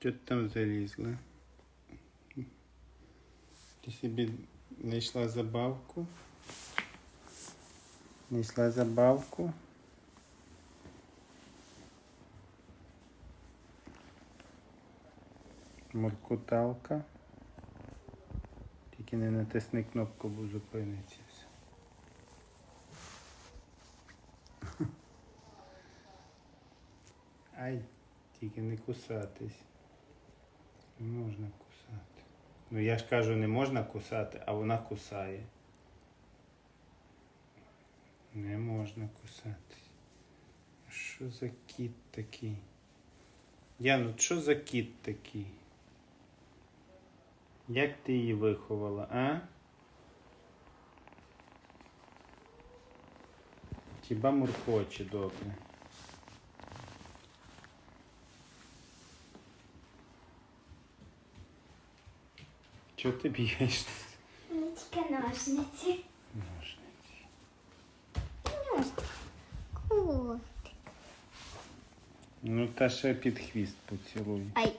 Що ти там залізла? Ти собі знайшла забавку? Знайшла забавку? Моркуталка. Тільки не натисни кнопку, бо зупиниться все. Ай, тільки не кусатись. Не можна кусати. Ну я ж кажу, не можна кусати, а вона кусає. Не можна кусатись. Що за кіт такий? Яну, що за кіт такий? Як ти її виховала, а? Хіба муркоче добре? Чого ти б'єш Ну, тільки ножниці. ножниці? Ножниці. О, Ну та ще під хвіст поцілуй. Ай.